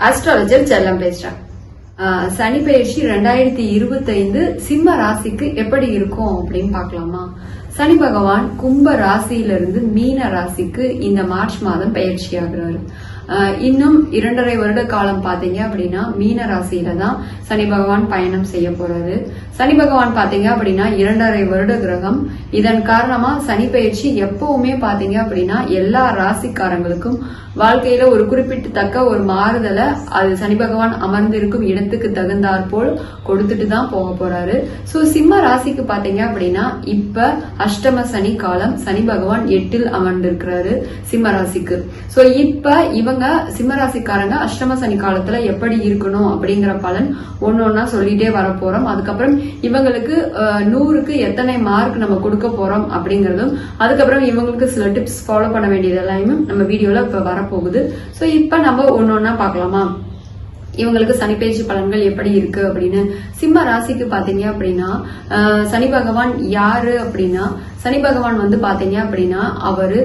Astrologer செல்லம் பேசுறேன். ஆஹ் சனி பயிற்சி ரெண்டாயிரத்தி இருபத்தைந்து சிம்ம ராசிக்கு எப்படி இருக்கும் அப்படின்னு பார்க்கலாமா? சனி பகவான் கும்ப ராசியிலிருந்து மீன ராசிக்கு இந்த மார்ச் மாதம் பயிற்சி ஆகுறாரு. இன்னும் இரண்டரை வருட காலம் பாத்தீங்க அப்படின்னா மீன ராசியில தான் சனி பகவான் பயணம் செய்ய போறாரு. சனி பகவான் பாத்தீங்க அப்படின்னா இரண்டரை வருட கிரகம். இதன் காரணமா சனி பயிற்சி எப்பவுமே பாத்தீங்க அப்படின்னா எல்லா ராசிக்காரங்களுக்கும் வாழ்க்கையில ஒரு குறிப்பிட்டத்தக்க ஒரு மாறுதலை அது சனி பகவான் அமர்ந்திருக்கும் இடத்துக்கு தகுந்தாற் போல் கொடுத்துட்டு தான் போக போறாரு. சோ சிம்ம ராசிக்கு பாத்தீங்க அப்படின்னா இப்ப அஷ்டம சனி காலம் சனி பகவான் எட்டில் அமர்ந்திருக்கிறாரு சிம்ம ராசிக்கு. சோ இப்ப இவங்க சிம்ம சிம்மராசிக்காரங்க அஷ்டம சனி காலத்துல எப்படி இருக்கணும் அப்படிங்கிற பலன் ஒன்னொன்னா சொல்லிட்டே வரப்போறோம் அதுக்கப்புறம் இவங்களுக்கு நூறுக்கு எத்தனை மார்க் நம்ம கொடுக்க போறோம் அப்படிங்கறதும் அதுக்கப்புறம் இவங்களுக்கு சில டிப்ஸ் ஃபாலோ பண்ண வேண்டியது எல்லாமே நம்ம வீடியோல இப்ப வரப்போகுது. சோ இப்ப நம்ம ஒன்னொன்னா பார்க்கலாமா? இவங்களுக்கு சனி பயிற்சி பலன்கள் எப்படி இருக்கு அப்படின்னு சிம்ம ராசிக்கு பாத்தீங்க அப்படின்னா சனி பகவான் யாரு அப்படின்னா சனி பகவான் வந்து பாத்தீங்க அப்படின்னா அவரு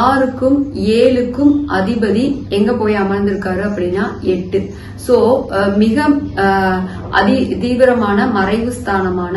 ஆறுக்கும் ஏழுக்கும் அதிபதி எங்க போய் அமர்ந்திருக்காரு அப்படின்னா எட்டு. சோ மிக அஹ், அதி தீவிரமான மறைவு ஸ்தானமான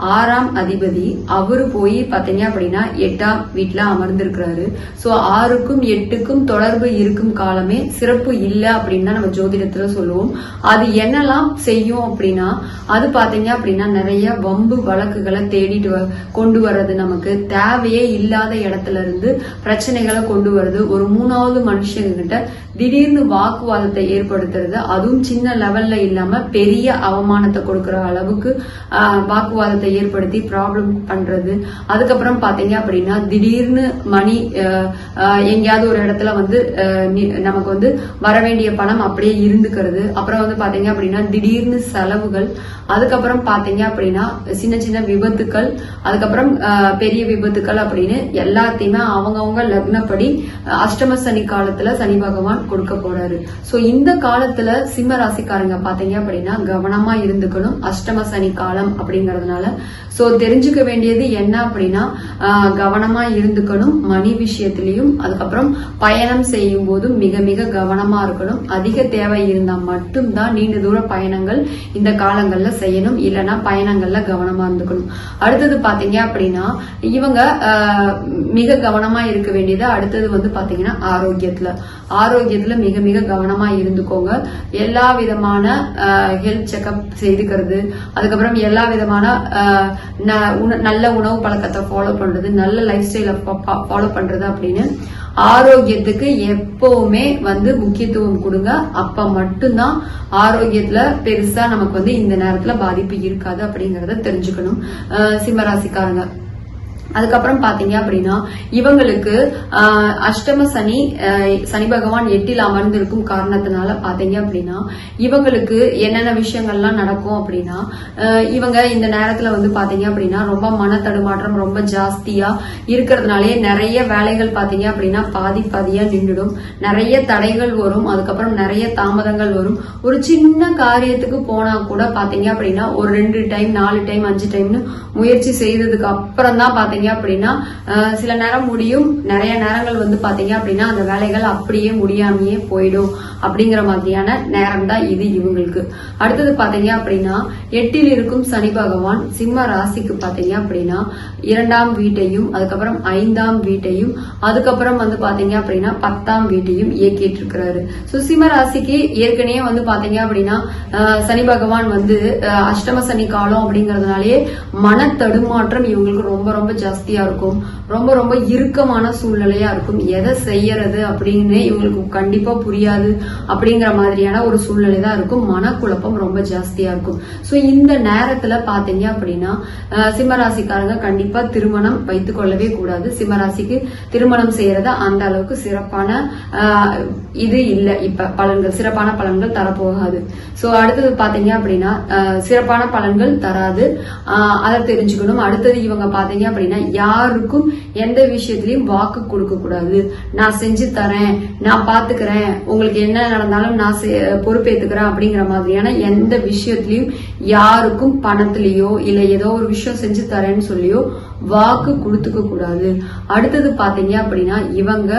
ஆறாம் அதிபதி அவரு போய் பாத்தீங்க அப்படின்னா எட்டாம் வீட்டுல அமர்ந்திருக்கிறாரு. சோ ஆறுக்கும் எட்டுக்கும் தொடர்பு இருக்கும் காலமே சிறப்பு இல்ல அப்படின்னு நம்ம ஜோதிடத்துல சொல்லுவோம். அது என்னெல்லாம் செய்யும் அப்படின்னா அது பாத்தீங்க அப்படின்னா நிறைய வம்பு வழக்குகளை தேடிட்டு வ- கொண்டு வர்றது நமக்கு தேவையே இல்லாத இடத்துல இருந்து பிரச்சனைகளை கொண்டு வர்றது ஒரு மூணாவது மனுஷங்கிட்ட திடீர்னு வாக்குவாதத்தை ஏற்படுத்துறது அதுவும் சின்ன லெவல்ல இல்லாம பெரிய அவமானத்தை கொடுக்கற அளவுக்கு வாக்குவாதத்தை ஏற்படுத்தி ப்ராப்ளம் பண்றது. அதுக்கப்புறம் பாத்தீங்க அப்படின்னா திடீர்னு மணி எங்கேயாவது ஒரு இடத்துல வந்து நமக்கு வந்து வர வேண்டிய பணம் அப்படியே இருந்துக்கிறது. அப்புறம் வந்து பாத்தீங்க அப்படின்னா திடீர்னு செலவுகள். அதுக்கப்புறம் பாத்தீங்க அப்படின்னா சின்ன சின்ன விபத்துக்கள். அதுக்கப்புறம் பெரிய விபத்துக்கள் அப்படின்னு எல்லாத்தையுமே அவங்கவுங்க லக்னப்படி அஷ்டம சனி காலத்துல சனி பகவான் கொடுக்க போறாரு. சோ இந்த காலத்துல சிம்ம ராசிக்காரங்க பாத்தீங்க அப்படின்னா கவனமா இருந்துக்கணும். அஷ்டம சனி காலம் அப்படிங்கறதுனால. சோ தெரிஞ்சுக்க வேண்டியது என்ன அப்படின்னா கவனமா இருந்துக்கணும். மணி விஷயத்திலையும் அதுக்கப்புறம் பயணம் செய்யும் போதும் மிக மிக கவனமா இருக்கணும். அதிக தேவை இருந்தா மட்டும்தான் நீண்ட தூர பயணங்கள் இந்த காலங்கள்ல செய்யணும். இல்லைன்னா பயணங்கள்ல கவனமா இருந்துக்கணும். அடுத்தது பாத்தீங்க அப்படின்னா இவங்க மிக கவனமா இருக்க வேண்டியது அடுத்தது வந்து பாத்தீங்கன்னா ஆரோக்கியத்துல. ஆரோக்கியத்துல மிக மிக கவனமா இருந்துக்கோங்க. எல்லா விதமான ஹெல்த் செக்அப் செய்துக்கிறது. அதுக்கப்புறம் எல்லா விதமான ந- உண- நல்ல உணவு பழக்கத்தை ஃபாலோ பண்றது நல்ல லைஃப் ஸ்டைலை ஃபாலோ பண்றது அப்படின்னு. ஆரோக்கியத்துக்கு எப்பவுமே வந்து முக்கியத்துவம் கொடுங்க. அப்ப மட்டும்தான் ஆரோக்கியத்துல பெருசா நமக்கு வந்து இந்த நேரத்துல பாதிப்பு இருக்காது அப்படிங்கறத தெரிஞ்சுக்கணும். சிம்மராசிக்காரங்க அதுக்கப்புறம் பாத்தீங்க அப்படின்னா இவங்களுக்கு அஷ்டம சனி சனி பகவான் எட்டில் அமர்ந்திருக்கும் காரணத்தினால பாத்தீங்க அப்படின்னா இவங்களுக்கு என்னென்ன விஷயங்கள்லாம் நடக்கும் அப்படின்னா இவங்க இந்த நேரத்துல வந்து பாத்தீங்க அப்படின்னா ரொம்ப மன தடுமாற்றம் ரொம்ப ஜாஸ்தியா இருக்கிறதுனாலே நிறைய வேலைகள் பாத்தீங்க அப்படின்னா பாதி பாதியா நின்றுடும். நிறைய தடைகள் வரும். அதுக்கப்புறம் நிறைய தாமதங்கள் வரும். ஒரு சின்ன காரியத்துக்கு போனா கூட பாத்தீங்க அப்படின்னா ஒரு ரெண்டு டைம் நாலு டைம் அஞ்சு டைம்னு முயற்சி செய்ததுக்கு அப்புறம் தான் பாத்தீங்க அப்படின்னா சில நேரம் முடியும். நிறைய நேரங்கள் வந்து பாத்தீங்க அப்படின்னா அந்த வேலைகள் அப்படியே முடியாமையே போயிடும் அப்படிங்கிற மாதிரியான நேரம் தான் இது இவங்களுக்கு. அடுத்தது பாத்தீங்க அப்படின்னா எட்டில் இருக்கும் சனி பகவான் சிம்ம ராசிக்கு பாத்தீங்க அப்படின்னா இரண்டாம் வீட்டையும் அதுக்கப்புறம் ஐந்தாம் வீட்டையும் அதுக்கப்புறம் வந்து பாத்தீங்க அப்படின்னா பத்தாம் வீட்டையும் இயக்கிட்டு இருக்கிறாரு சோ சிம்ம ராசிக்கு ஏற்கனவே வந்து பாத்தீங்க அப்படின்னா சனி பகவான் வந்து அஷ்டம சனி காலம் அப்படிங்கறதுனாலயே மன தடுமாற்றம் இவங்களுக்கு ரொம்ப ரொம்ப ஜாஸ்தியா இருக்கும். ரொம்ப ரொம்ப இறுக்கமான சூழ்நிலையா இருக்கும். எதை செய்யறது அப்படின்னு இவங்களுக்கு கண்டிப்பா புரியாது அப்படிங்கிற மாதிரியான ஒரு சூழ்நிலை தான் இருக்கும். மனக்குழப்பம் ரொம்ப ஜாஸ்தியா இருக்கும். ஸோ இந்த நேரத்துல பாத்தீங்க அப்படின்னா சிம்மராசிக்காரங்க கண்டிப்பா திருமணம் வைத்து கொள்ளவே கூடாது. சிம்மராசிக்கு திருமணம் செய்யறது அந்த அளவுக்கு சிறப்பான இது இல்லை. இப்ப பலன்கள் சிறப்பான பலன்கள் தரப்போகாது. ஸோ அடுத்தது பாத்தீங்க அப்படின்னா சிறப்பான பலன்கள் தராது. அதை தெரிஞ்சுக்கணும். அடுத்தது இவங்க பாத்தீங்க அப்படின்னா யாருக்கும் எந்த விஷயத்திலயும் வாக்கு கொடுக்க கூடாது. நான் செஞ்சு தரேன் நான் பாத்துக்கிறேன் உங்களுக்கு என்ன நடந்தாலும் நான் செ- பொறுப்பேத்துக்கிறேன் அப்படிங்கிற மாதிரியான எந்த விஷயத்திலயும் யாருக்கும் பணத்திலயோ இல்ல ஏதோ ஒரு விஷயம் செஞ்சு தரேன்னு சொல்லியோ வாக்கு கொடுத்துக்க கூடாது. அடுத்தது பாத்தீங்க அப்படின்னா இவங்க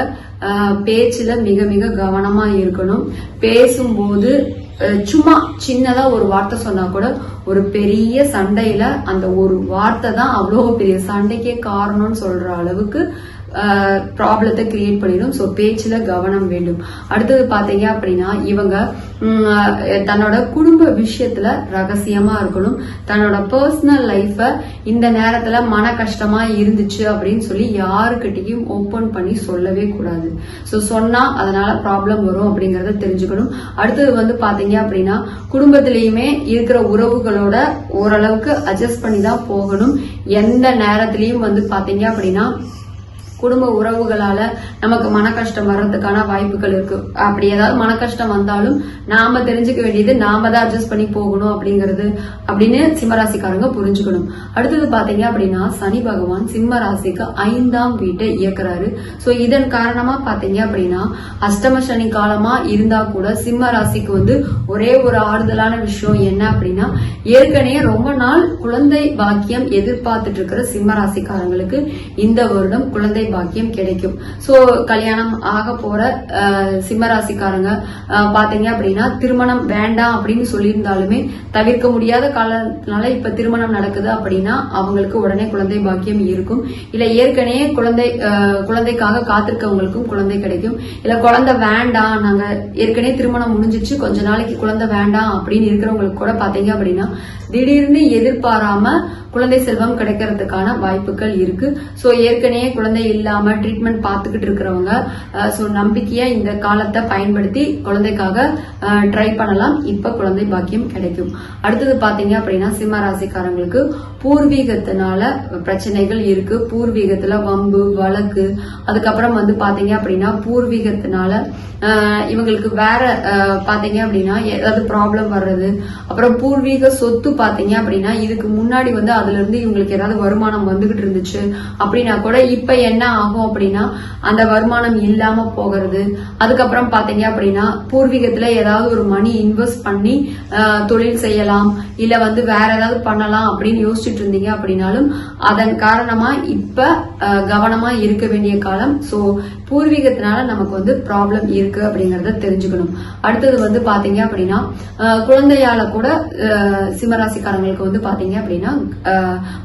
பேச்சுல மிக மிக கவனமா இருக்கணும். பேசும்போது சும்மா சின்னதா ஒரு வார்த்தை சொன்னா கூட ஒரு பெரிய சண்டையில அந்த ஒரு வார்த்தை தான் அவ்வளோ பெரிய சண்டைக்கே காரணம்னு சொல்ற அளவுக்கு ப்ராப்ளத்தை கிரியேட் பண்ணிடும். ஸோ பேச்சில் கவனம் வேண்டும். அடுத்தது பார்த்தீங்க அப்படின்னா இவங்க தன்னோட குடும்ப விஷயத்துல ரகசியமா இருக்கணும். தன்னோட பர்சனல் லைஃப இந்த நேரத்துல மன கஷ்டமா இருந்துச்சு அப்படின்னு சொல்லி யாருக்கிட்டையும் ஓப்பன் பண்ணி சொல்லவே கூடாது. ஸோ சொன்னா அதனால ப்ராப்ளம் வரும் அப்படிங்கறத தெரிஞ்சுக்கணும். அடுத்தது வந்து பாத்தீங்க அப்படின்னா குடும்பத்திலயுமே இருக்கிற உறவுகளோட ஓரளவுக்கு அட்ஜஸ்ட் பண்ணி தான் போகணும். எந்த நேரத்திலயும் வந்து பாத்தீங்க அப்படின்னா குடும்ப உறவுகளால நமக்கு மன கஷ்டம் வர்றதுக்கான வாய்ப்புகள் இருக்கு. அப்படி ஏதாவது மன கஷ்டம் வந்தாலும் நாம தெரிஞ்சுக்க வேண்டியது நாம தான் அட்ஜஸ்ட் பண்ணி போகணும் அப்படிங்கிறது அப்படின்னு சிம்மராசிக்காரங்க புரிஞ்சுக்கணும். அடுத்தது பாத்தீங்க அப்படின்னா சனி பகவான் சிம்ம ராசிக்கு ஐந்தாம் வீட்டை இயக்குறாரு. சோ இதன் காரணமா பாத்தீங்க அப்படின்னா அஷ்டம சனி காலமா இருந்தா கூட சிம்ம ராசிக்கு வந்து ஒரே ஒரு ஆறுதலான விஷயம் என்ன அப்படின்னா ஏற்கனவே ரொம்ப நாள் குழந்தை பாக்கியம் எதிர்பார்த்துட்டு இருக்கிற சிம்ம ராசிக்காரங்களுக்கு இந்த வருடம் குழந்தை பாக்கியம் கிடைக்கும். சோ கல்யாணம் ஆக போற சிம்மராசிக்காரங்க சிம்ம ராசிக்காரங்க பாத்தீங்க அப்படின்னா திருமணம் வேண்டாம் அப்படின்னு சொல்லியிருந்தாலுமே தவிர்க்க முடியாத காலத்தினால இப்ப திருமணம் நடக்குது அப்படின்னா அவங்களுக்கு உடனே குழந்தை பாக்கியம் இருக்கும். இல்ல ஏற்கனவே குழந்தை குழந்தைக்காக காத்திருக்கவங்களுக்கும் குழந்தை கிடைக்கும். இல்ல குழந்தை வேண்டாம் நாங்க ஏற்கனவே திருமணம் முடிஞ்சிச்சு கொஞ்ச நாளைக்கு குழந்தை வேண்டாம் அப்படின்னு இருக்கிறவங்களுக்கு கூட பாத்தீங்க அப்படின்னா திடீர்னு எதிர்பாராம குழந்தை செல்வம் கிடைக்கிறதுக்கான வாய்ப்புகள் இருக்கு. சோ ஏற்கனவே குழந்தை இல்லாம ட்ரீட்மெண்ட் பார்த்துக்கிட்டு இருக்கிறவங்க ஸோ நம்பிக்கையா இந்த காலத்தை பயன்படுத்தி குழந்தைக்காக ட்ரை பண்ணலாம். இப்ப குழந்தை பாக்கியம் கிடைக்கும். அடுத்தது பாத்தீங்க அப்படின்னா சிம்ம ராசிக்காரங்களுக்கு பூர்வீகத்தினால பிரச்சனைகள் இருக்கு. பூர்வீகத்துல வம்பு வழக்கு. அதுக்கப்புறம் வந்து பாத்தீங்க அப்படின்னா பூர்வீகத்தினால இவங்களுக்கு வேற பாத்தீங்க அப்படின்னா ஏதாவது ப்ராப்ளம் வர்றது. அப்புறம் பூர்வீக சொத்து பாத்தீங்க அப்படின்னா இதுக்கு முன்னாடி வந்து அதுல இருந்து இவங்களுக்கு ஏதாவது வருமானம் வந்துகிட்டு இருந்துச்சு அப்படின்னா கூட இப்ப என்ன ஆகும் அப்படின்னா அந்த வருமானம் இல்லாம போகிறது. அதுக்கப்புறம் பாத்தீங்க அப்படின்னா பூர்வீகத்துல ஏதாவது ஒரு மணி இன்வெஸ்ட் பண்ணி தொழில் செய்யலாம் இல்ல வந்து வேற ஏதாவது பண்ணலாம் அப்படின்னு யோசிச்சுட்டு இருந்தீங்க அப்படின்னாலும் அதன் காரணமா இப்ப கவனமா இருக்க வேண்டிய காலம். சோ பூர்வீகத்தினால நமக்கு வந்து ப்ராப்ளம் இருக்கு அப்படிங்கறத தெரிஞ்சுக்கணும். அடுத்தது வந்து பாத்தீங்க அப்படின்னா குழந்தையால கூட சிம்மராசிக்காரங்களுக்கு வந்து பாத்தீங்க அப்படின்னா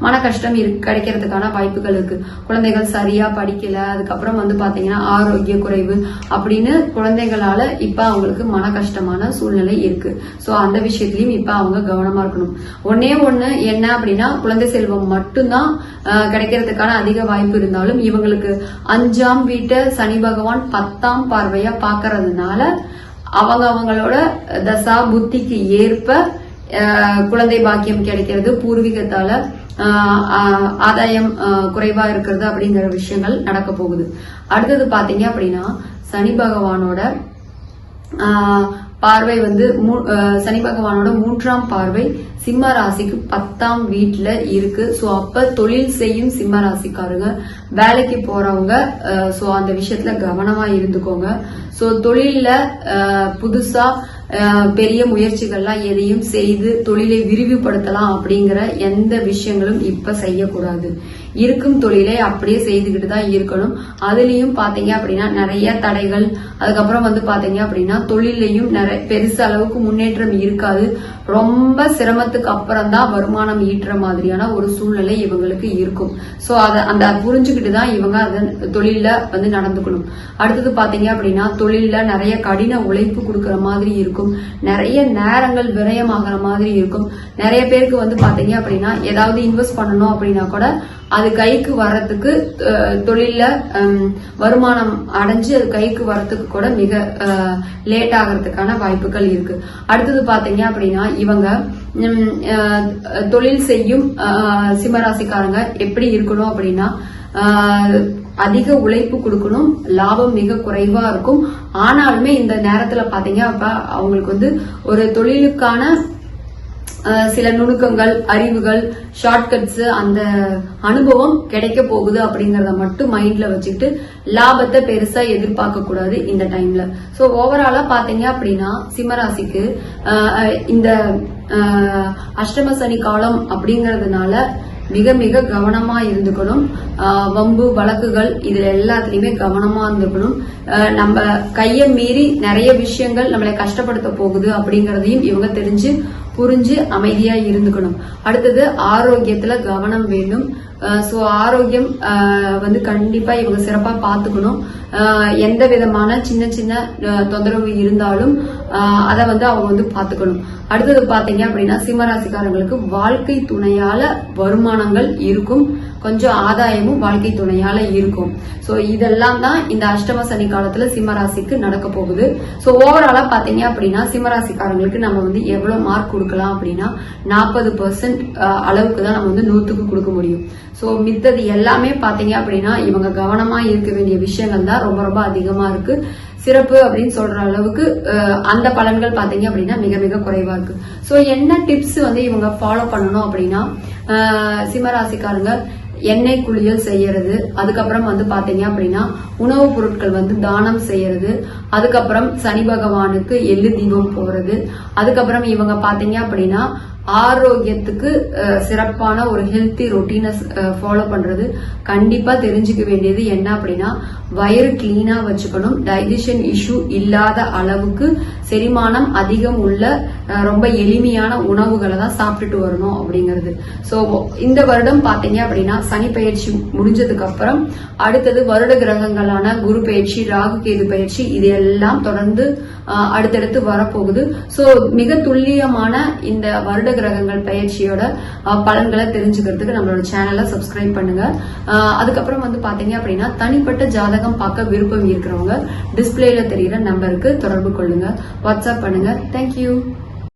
மன கஷ்டம் கிடைக்கிறதுக்கான வாய்ப்புகள் இருக்கு. குழந்தைகள் சரியா படிக்கல அதுக்கப்புறம் வந்து பாத்தீங்கன்னா ஆரோக்கிய குறைவு அப்படின்னு குழந்தைகளால இப்ப அவங்களுக்கு மன கஷ்டமான சூழ்நிலை இருக்கு. சோ அந்த விஷயத்திலயும் இப்ப அவங்க கவனமா இருக்கணும். ஒன்னே ஒண்ணு என்ன அப்படின்னா குழந்தை செல்வம் மட்டும்தான் கிடைக்கிறதுக்கான அதிக வாய்ப்பு இருந்தாலும் இவங்களுக்கு அஞ்சாம் வீட்டை சனி பகவான் பத்தாம் பார்வையா பாக்குறதுனால அவங்க அவங்களோட தசா புத்திக்கு ஏற்ப குழந்தை பாக்கியம் கிடைக்கிறது பூர்வீகத்தால ஆஹ், ஆஹ், ஆதாயம் ஆஹ், குறைவா இருக்கிறது அப்படிங்கிற விஷயங்கள் நடக்க போகுது. அடுத்தது பாத்தீங்க அப்படின்னா சனி பகவானோட ஆஹ் பார்வை வந்து மூ- சனி பகவானோட மூன்றாம் பார்வை சிம்ம ராசிக்கு பத்தாம் வீட்டுல இருக்கு. சோ அப்ப தொழில் செய்யும் சிம்ம ராசிக்காரங்க வேலைக்கு போறவங்க சோ அந்த விஷயத்துல கவனமா இருந்துக்கோங்க. சோ தொழில்ல புதுசா பெரிய முயற்சிகள்லாம் எதையும் செய்து தொழிலை விரிவுபடுத்தலாம் அப்படிங்கிற எந்த விஷயங்களும் இப்ப செய்யக்கூடாது. இருக்கும் தொழிலை அப்படியே செய்துக்கிட்டு தான் இருக்கணும். அதுலயும் பாத்தீங்க அப்படின்னா நிறைய தடைகள். அதுக்கப்புறம் வந்து பாத்தீங்க அப்படின்னா தொழிலையும் நிறைய பெருசு அளவுக்கு முன்னேற்றம் இருக்காது. ரொம்ப சிரமத்துக்கு அப்புறம் தான் வருமானம் ஈட்டுற மாதிரியான ஒரு சூழ்நிலை இவங்களுக்கு இருக்கும். ஸோ அதை அந்த புரிஞ்சுக்கிட்டு தான் இவங்க அதை தொழிலில் வந்து நடந்துக்கணும். அடுத்தது பார்த்தீங்க அப்படின்னா தொழிலில் நிறைய கடின உழைப்பு கொடுக்குற மாதிரி இருக்கும். நிறைய நேரங்கள் விரயமாகிற மாதிரி இருக்கும். நிறைய பேருக்கு வந்து பார்த்தீங்க அப்படின்னா ஏதாவது இன்வெஸ்ட் பண்ணணும் அப்படின்னா கூட அது கைக்கு வர்றதுக்கு தொழில வருமானம் அடைஞ்சு அது கைக்கு வர்றதுக்கு கூட மிக லேட் ஆகிறதுக்கான வாய்ப்புகள் இருக்கு. அடுத்தது பாத்தீங்க அப்படின்னா இவங்க தொழில் செய்யும் சிம்மராசிக்காரங்க எப்படி இருக்கணும் அப்படின்னா அதிக உழைப்பு கொடுக்கணும் லாபம் மிக குறைவா இருக்கும். ஆனாலுமே இந்த நேரத்துல பாத்தீங்க அப்ப அவங்களுக்கு வந்து ஒரு தொழிலுக்கான சில நுணுக்கங்கள் அறிவுகள் ஷார்ட்கட்ஸ் அந்த அனுபவம் கிடைக்க போகுது அப்படிங்கறத மட்டும் மைண்ட்ல வச்சுக்கிட்டு லாபத்தை பெருசா எதிர்பார்க்க கூடாது இந்த டைம்ல சோ ஓவராலா பாத்தீங்க அப்படின்னா சிம்மராசிக்கு இந்த அஷ்டம சனி காலம் அப்படிங்கறதுனால மிக மிக கவனமா இருந்துக்கணும். வம்பு வழக்குகள் இதுல எல்லாத்துலயுமே கவனமா இருந்துக்கணும். நம்ம கையை மீறி நிறைய விஷயங்கள் நம்மளை கஷ்டப்படுத்த போகுது அப்படிங்கறதையும் இவங்க தெரிஞ்சு புரிஞ்சு அமைதியா இருந்துக்கணும். அடுத்தது ஆரோக்கியத்துல கவனம் வேண்டும். ஸோ ஆரோக்கியம் வந்து கண்டிப்பா இவங்க சிறப்பா பாத்துக்கணும் எந்த விதமான சின்ன சின்ன தொந்தரவு இருந்தாலும் அதை வந்து அவங்க வந்து பாத்துக்கணும் அடுத்தது பாத்தீங்க அப்படின்னா சிம்மராசிக்காரங்களுக்கு வாழ்க்கை துணையால வருமானங்கள் இருக்கும். கொஞ்சம் ஆதாயமும் வாழ்க்கை துணையால இருக்கும். சோ இதெல்லாம் தான் இந்த அஷ்டம சனி காலத்துல சிம்மராசிக்கு நடக்க போகுது. சோ ஓவராலா பாத்தீங்க அப்படின்னா சிம்மராசிக்காரங்களுக்கு நம்ம வந்து எவ்வளவு மார்க் கொடுக்கலாம் அப்படின்னா நாற்பது பெர்சென்ட் அளவுக்கு தான் நம்ம வந்து நூத்துக்கு கொடுக்க முடியும். ஸோ மித்தது எல்லாமே பார்த்தீங்க அப்படின்னா இவங்க கவனமா இருக்க வேண்டிய விஷயங்கள் தான் ரொம்ப ரொம்ப அதிகமா இருக்கு. சிறப்பு அப்படின்னு சொல்ற அளவுக்கு அந்த பலன்கள் பாத்தீங்க அப்படின்னா மிக மிக குறைவா இருக்கு. ஸோ என்ன டிப்ஸ் வந்து இவங்க ஃபாலோ பண்ணணும் அப்படின்னா சிம்மராசிக்காரங்க எண்ணெய் குளியல் செய்யறது அதுக்கப்புறம் வந்து பாத்தீங்க அப்படின்னா உணவுப் பொருட்கள் வந்து தானம் செய்யறது அதுக்கப்புறம் சனி பகவானுக்கு எள்ளு தீபம் போறது அதுக்கப்புறம் இவங்க பாத்தீங்க அப்படின்னா ஆரோக்கியத்துக்கு சிறப்பான ஒரு ஹெல்த்தி ரொட்டீனை ஃபாலோ பண்றது கண்டிப்பா தெரிஞ்சுக்க வேண்டியது என்ன அப்படின்னா வயிறு கிளீனா வச்சுக்கணும். டைஜஷன் இஷ்யூ இல்லாத அளவுக்கு செரிமானம் அதிகம் உள்ள ரொம்ப எளிமையான உணவுகளை தான் சாப்பிட்டுட்டு வரணும் அப்படிங்கிறது. ஸோ இந்த வருடம் பார்த்தீங்க அப்படின்னா சனி பயிற்சி முடிஞ்சதுக்கு அப்புறம் அடுத்தது வருட கிரகங்களான குரு பயிற்சி ராகு கேது பயிற்சி இது எல்லாம் தொடர்ந்து அடுத்தடுத்து வரப்போகுது. ஸோ மிக துல்லியமான இந்த வருட கிரகங்கள் பயிற்சியோட பலன்களை தெரிஞ்சுக்கிறதுக்கு நம்மளோட சேனலை சப்ஸ்கிரைப் பண்ணுங்க. அதுக்கப்புறம் வந்து பாத்தீங்க அப்படின்னா தனிப்பட்ட ஜாதகம் பார்க்க விருப்பம் இருக்கிறவங்க டிஸ்பிளேல தெரியுற நம்பருக்கு தொடர்பு கொள்ளுங்க. வாட்ஸ்அப் பண்ணுங்க. தேங்க்யூ